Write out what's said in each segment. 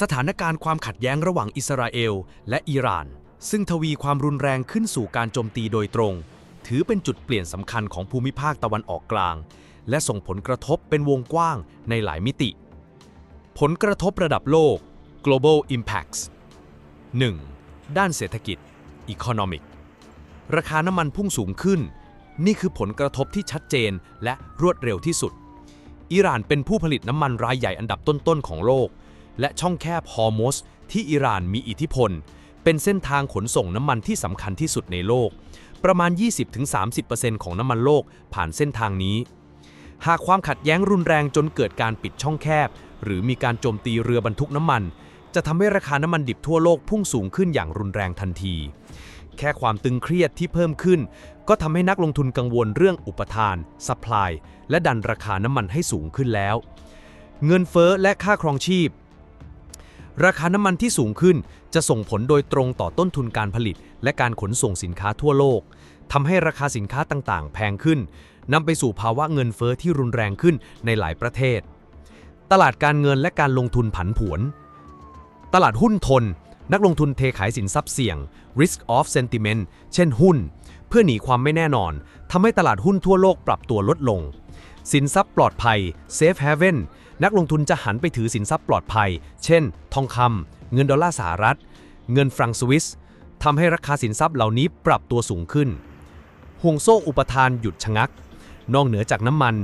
สถานการณ์ความขัดแย้งระหว่างอิสราเอลและอิหร่าน ซึ่งทวีความรุนแรงขึ้นสู่การโจมตีโดยตรง ถือเป็นจุดเปลี่ยนสำคัญของภูมิภาคตะวันออกกลาง และส่งผลกระทบเป็นวงกว้างในหลายมิติ ผลกระทบระดับโลก global impacts 1. ด้านเศรษฐกิจ economic ราคาน้ำมันพุ่งสูงขึ้น นี่คือผลกระทบที่ชัดเจนและรวดเร็วที่สุด อิหร่านเป็นผู้ผลิตน้ำมันรายใหญ่อันดับต้นๆของโลก และช่องแคบฮอร์โมสที่อิหร่านมีอิทธิพล เป็นเส้นทางขนส่งน้ำมันที่สำคัญที่สุดในโลก ประมาณ 20-30%ของน้ำมันโลกผ่านเส้นทางนี้ หากความขัดแย้งรุนแรงจนเกิดการปิดช่องแคบ หรือมีการโจมตีเรือบรรทุกน้ำมัน จะทำให้ราคาน้ำมันดิบทั่วโลกพุ่งสูงขึ้นอย่างรุนแรงทันที แค่ความตึงเครียดที่เพิ่มขึ้น ก็ทำให้นักลงทุนกังวลเรื่องอุปทานซัพพลายและดันราคาน้ำมันให้สูงขึ้นแล้ว เงินเฟ้อและค่าครองชีพ ราคาน้ำมันที่สูงขึ้นจะส่งผลโดยตรงต่อต้นทุนการผลิต และการขนส่งสินค้าทั่วโลกทำให้ราคาสินค้าต่างๆ แพงขึ้นนำไปสู่ภาวะเงินเฟ้อที่รุนแรงขึ้นในหลายประเทศ ตลาดการเงินและการลงทุนผันผวน ตลาดหุ้นทน นักลงทุนเทขายสินทรัพย์เสี่ยง risk off sentiment เช่นหุ้น เพื่อหนีความไม่แน่นอนทำให้ตลาดหุ้นทั่วโลกปรับตัวลดลง สินทรัพย์ปลอดภัย safe haven นักลงทุนจะหันไปถือสินทรัพย์ปลอดภัย เช่น ทองคำ เงินดอลลาร์สหรัฐ เงินฟรังสวิสทำให้ราคาสินทรัพย์เหล่านี้ปรับตัวสูงขึ้น ห่วงโซ่อุปทานหยุดชะงัก นอกเหนือจากน้ำมัน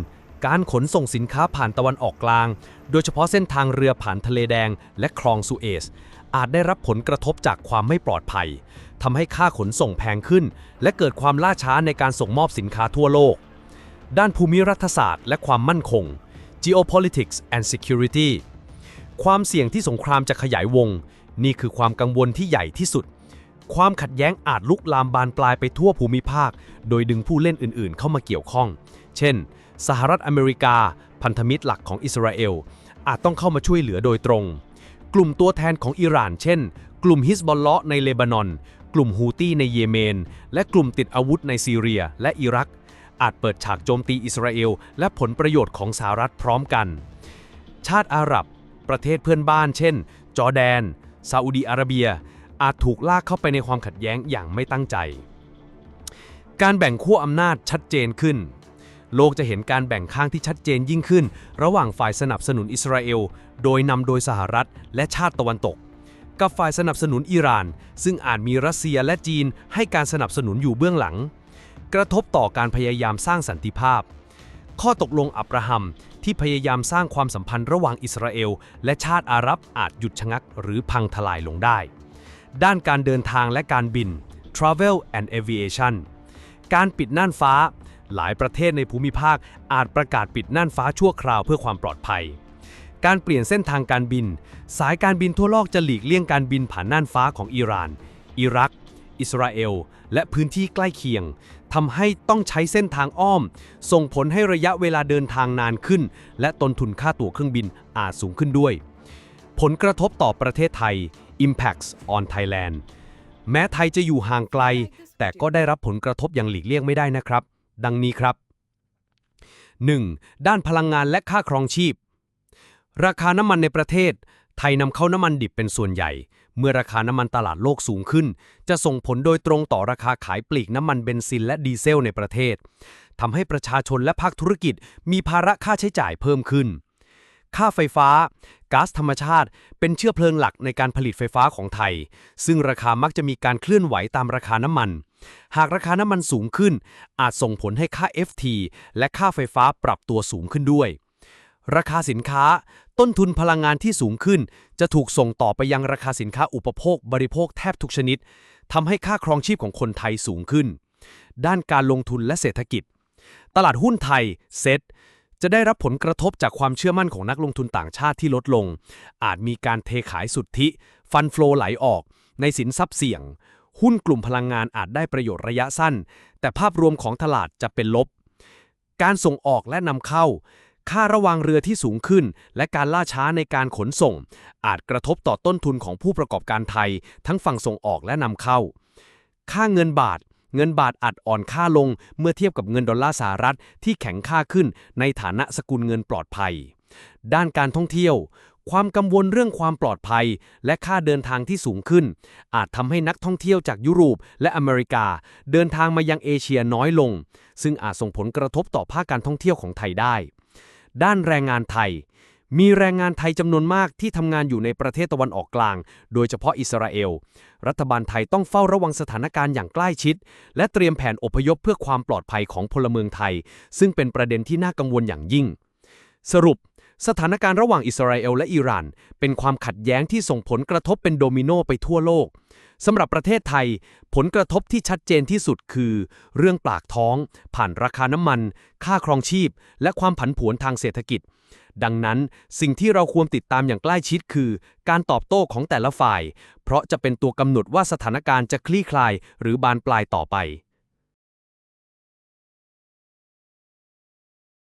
การขนส่งสินค้าผ่านตะวันออกกลาง โดยเฉพาะเส้นทางเรือผ่านทะเลแดง และคลองสุเอซ อาจได้รับผลกระทบจากความไม่ปลอดภัยทำให้ค่าขนส่งแพงขึ้น และเกิดความล่าช้าในการส่งมอบสินค้าทั่วโลก ด้านภูมิรัฐศาสตร์ และความมั่นคง geopolitics and security ความเสี่ยงที่สงครามจะขยายวง นี่คือความกังวลที่ใหญ่ที่สุด ความขัดแย้งอาจลุกลามบานปลายไปทั่วภูมิภาค โดยดึงผู้เล่นอื่นๆ เข้ามาเกี่ยวข้อง เช่น สหรัฐอเมริกา พันธมิตรหลักของอิสราเอล อาจต้องเข้ามาช่วยเหลือโดยตรง กลุ่มตัวแทนของอิหร่าน เช่น กลุ่มฮิสบอลเลาะในเลบานอน กลุ่มฮูตี้ในเยเมน และกลุ่มติดอาวุธในซีเรียและอิรัก อาจเปิดฉากโจมตีอิสราเอล และผลประโยชน์ของสหรัฐพร้อมกัน ชาติอาหรับ ประเทศเพื่อนบ้าน เช่น จอร์แดน ซาอุดีอาระเบีย อาจถูกลากเข้าไปในความขัดแย้งอย่างไม่ตั้งใจ การแบ่งขั้วอำนาจชัดเจนขึ้น โลกจะเห็นการแบ่งข้างที่ชัดเจนยิ่งขึ้น ระหว่างฝ่ายสนับสนุนอิสราเอล โดยนำโดยสหรัฐ และชาติตะวันตกกับฝ่ายสนับสนุนอิหร่าน ซึ่งอาจมีรัสเซียและจีนให้การสนับสนุนอยู่เบื้องหลัง กระทบต่อการพยายามสร้างสันติภาพ ข้อตกลงอับราฮัมที่พยายามสร้างความสัมพันธ์ระหว่างอิสราเอล และชาติอาหรับอาจหยุดชะงักหรือพังทลายลงได้ ด้านการเดินทางและการบิน Travel and Aviation การปิดน่านฟ้า หลายประเทศในภูมิภาคอาจประกาศปิดน่านฟ้าชั่วคราวเพื่อความปลอดภัย การเปลี่ยนเส้นทางการบิน สายการบินทั่วโลกจะหลีกเลี่ยงการบินผ่านน่านฟ้าของอิหร่าน อิรัก อิสราเอล และพื้นที่ใกล้เคียงทำให้ต้องใช้เส้นทางอ้อม ส่งผลให้ระยะเวลาเดินทางนานขึ้น และต้นทุนค่าตั๋วเครื่องบินอาจสูงขึ้นด้วย ผลกระทบต่อประเทศไทย Impacts on Thailand แม้ไทยจะอยู่ห่างไกล แต่ก็ได้รับผลกระทบอย่างหลีกเลี่ยงไม่ได้นะครับ ดังนี้ครับ 1. ด้านพลังงานและค่าครองชีพ ราคาน้ำมันในประเทศ ไทยนำเข้าน้ำมันดิบเป็นส่วนใหญ่ เมื่อราคาน้ำมันตลาดโลกสูงขึ้น จะส่งผลโดยตรงต่อราคาขายปลีกน้ำมันเบนซินและดีเซลในประเทศทำให้ประชาชนและภาคธุรกิจ มีภาระค่าใช้จ่ายเพิ่มขึ้น ค่าไฟฟ้าก๊าซธรรมชาติ เป็นเชื้อเพลิงหลักในการผลิตไฟฟ้าของไทย ซึ่งราคามักจะมีการเคลื่อนไหวตามราคาน้ำมัน หากราคาน้ำมันสูงขึ้น อาจส่งผลให้ค่า FT และค่าไฟฟ้าปรับตัวสูงขึ้นด้วย ราคาสินค้า ต้นทุนพลังงานที่สูงขึ้น จะถูกส่งต่อไปยังราคาสินค้าอุปโภค บริโภคแทบทุกชนิดทำให้ค่าครองชีพของคนไทยสูงขึ้น ด้านการลงทุนและเศรษฐกิจ ตลาดหุ้นไทยเซ็ตจะได้รับผลกระทบจากความเชื่อมั่นของนักลงทุนต่างชาติที่ลดลง อาจมีการเทขายสุทธิ ฟันฟลอไหลออก ในสินทรัพย์เสี่ยง หุ้นกลุ่มพลังงานอาจได้ประโยชน์ระยะสั้น แต่ภาพรวมของตลาดจะเป็นลบ การส่งออกและนำเข้า ค่าระวางเรือที่สูงขึ้น และการล่าช้าในการขนส่ง อาจกระทบต่อต้นทุนของผู้ประกอบการไทย ทั้งฝั่งส่งออกและนำเข้า ค่าเงินบาท เงินบาทอาจอ่อนค่าลงเมื่อเทียบกับเงินดอลลาร์สหรัฐที่แข็งค่าขึ้นในฐานะสกุลเงินปลอดภัย ด้านการท่องเที่ยว ความกังวลเรื่องความปลอดภัย และค่าเดินทางที่สูงขึ้น อาจทำให้นักท่องเที่ยวจากยุโรปและอเมริกา เดินทางมายังเอเชียน้อยลง ซึ่งอาจส่งผลกระทบต่อภาคการท่องเที่ยวของไทยได้ ด้านแรงงานไทย มีแรงงานไทยจำนวนมากที่ทำงานอยู่ในประเทศตะวันออกกลาง โดยเฉพาะอิสราเอล รัฐบาลไทยต้องเฝ้าระวังสถานการณ์อย่างใกล้ชิด และเตรียมแผนอพยพเพื่อความปลอดภัยของพลเมืองไทย ซึ่งเป็นประเด็นที่น่ากังวลอย่างยิ่ง สรุปสถานการณ์ระหว่างอิสราเอลและอิหร่าน เป็นความขัดแย้งที่ส่งผลกระทบเป็นโดมิโนไปทั่วโลก สำหรับประเทศไทย ผลกระทบที่ชัดเจนที่สุดคือ เรื่องปากท้อง ผ่านราคาน้ำมัน ค่าครองชีพ และความผันผวนทางเศรษฐกิจ ดังนั้น สิ่งที่เราควรติดตามอย่างใกล้ชิดคือ การตอบโต้ของแต่ละฝ่าย เพราะจะเป็นตัวกำหนดว่าสถานการณ์จะคลี่คลาย หรือบานปลายต่อไป